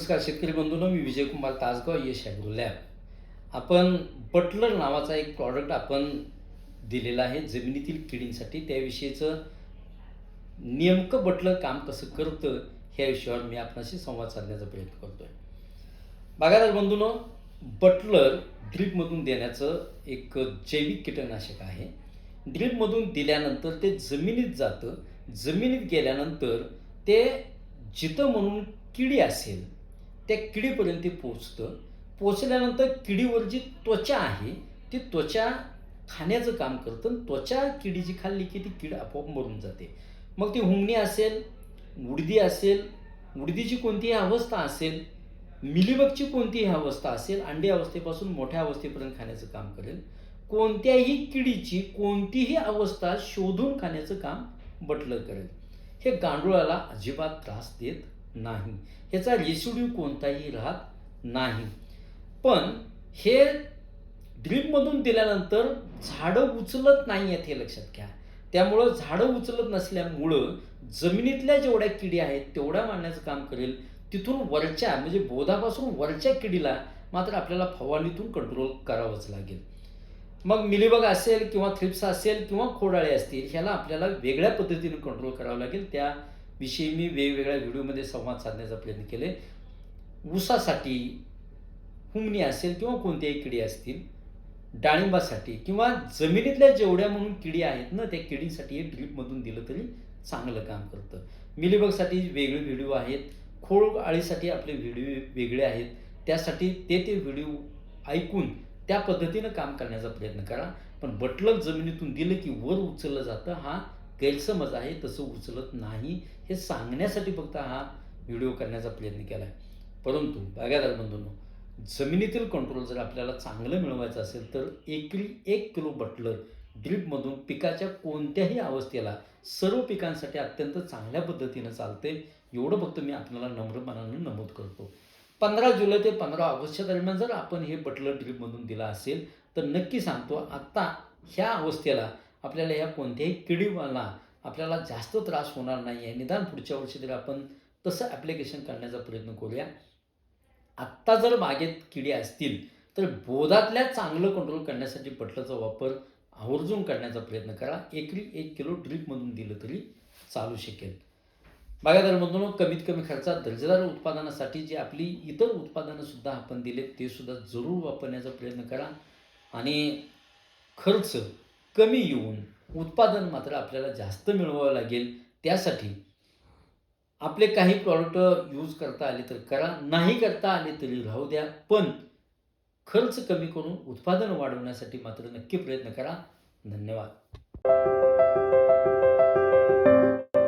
नमस्कार शेतकरी बंधूंनो मी विजयकुमार तासगाव यश ॲग्रो लॅब. आपण बटलर नावाचा एक प्रॉडक्ट आपण दिलेला आहे जमिनीतील किडींसाठी. त्याविषयीचं नेमकं बटलर काम कसं करतं ह्या विषयावर मी आपणाशी संवाद साधण्याचा प्रयत्न करतो आहे बागायदार बंधूंनो बटलर ड्रीपमधून देण्याचं एक जैविक कीटकनाशक आहे. ड्रीपमधून दिल्यानंतर ते जमिनीत जातं. जमिनीत गेल्यानंतर ते जिथं म्हणून किडी असेल त्या किडीपर्यंत ते पोचतं पोचल्यानंतर किडीवर जी त्वचा आहे ती त्वचा खाण्याचं काम करतं आणि त्वचा किडी जी खाल्ली की ती कीड आपोआप मरून जाते. मग ती हुंगणी असेल उडदी असेल उडदीची कोणतीही अवस्था असेल मिलीबगची कोणतीही अवस्था असेल अंडी अवस्थेपासून मोठ्या अवस्थेपर्यंत खाण्याचं काम करेल. कोणत्याही किडीची कोणतीही अवस्था शोधून खाण्याचं काम बटलर करेल. हे गांडुळाला अजिबात त्रास देत नाही. ह्याचा रेसिड्यू कोणताही राहत नाही. पण हे ड्रीपमधून दिल्यानंतर झाडं उचलत नाही आहेत हे लक्षात घ्या. त्यामुळं झाडं उचलत नसल्यामुळं जमिनीतल्या जेवढ्या किडी आहेत तेवढ्या मारण्याचं काम करेल. तिथून वरच्या म्हणजे बोधापासून वरच्या किडीला मात्र आपल्याला फवारणीतून कंट्रोल करावंच लागेल. मग मिलीबग असेल किंवा थ्रिप्स असेल किंवा खोडाळे असतील ह्याला आपल्याला वेगळ्या पद्धतीने कंट्रोल करावं लागेल. त्या विषयी मी वेगवेगळ्या व्हिडिओमध्ये संवाद साधण्याचा प्रयत्न केले. ऊसासाठी हुमणी असेल किंवा कोणत्याही किडी असतील डाळिंबासाठी किंवा जमिनीतल्या जेवढ्या म्हणून किडी आहेत ना त्या किडींसाठी हे ड्रीपमधून दिलं तरी चांगलं काम करतं. मिलीबगसाठी वेगळे व्हिडिओ आहेत. खोळ आळीसाठी आपले व्हिडिओ वेगळे आहेत. त्यासाठी ते ते व्हिडिओ ऐकून त्या पद्धतीनं काम करण्याचा प्रयत्न करा. पण बटलक जमिनीतून दिलं की वर उचललं जातं हा गैरसमज आहे तसं उचलत नाही हे सांगण्यासाठी फक्त हा व्हिडिओ करण्याचा प्रयत्न केला आहे परंतु बागायदार बंधूंनो जमिनीतील कंट्रोल जर आपल्याला चांगलं मिळवायचं असेल तर एकरी एक किलो बटलर ड्रीपमधून पिकाच्या कोणत्याही अवस्थेला सर्व पिकांसाठी अत्यंत चांगल्या पद्धतीनं चालते एवढं फक्त मी आपल्याला नम्रपणानं नमूद करतो. पंधरा जुलै ते पंधरा ऑगस्टच्या दरम्यान जर आपण हे बटलर ड्रीपमधून दिला असेल तर नक्की सांगतो आत्ता ह्या अवस्थेला आपल्याला या कोणत्याही किडीवाला आपल्याला जास्त त्रास होणार नाही आहे निदान पुढच्या वर्षी तरी आपण तसं ॲप्लिकेशन करण्याचा प्रयत्न करूया. आत्ता जर बागेत किडी असतील तर बोधातल्या चांगलं कंट्रोल करण्यासाठी पटलाचा वापर आवर्जून करण्याचा प्रयत्न करा. एकरी एक किलो ड्रिपमधून दिलं तरी चालू शकेल. बागायदारमधून कमीत कमी खर्चात दर्जेदार उत्पादनासाठी जी आपली इतर उत्पादनंसुद्धा आपण दिलेत ते सुद्धा जरूर वापरण्याचा प्रयत्न करा. आणि खर्च कमी येऊन उत्पादन मात्र आपल्याला जास्त मिळवावं लागेल. त्यासाठी आपले काही प्रॉडक्ट यूज करता आले तर करा नाही करता आले तरी राहू द्या. पण खर्च कमी करून उत्पादन वाढवण्यासाठी मात्र नक्की प्रयत्न करा. धन्यवाद.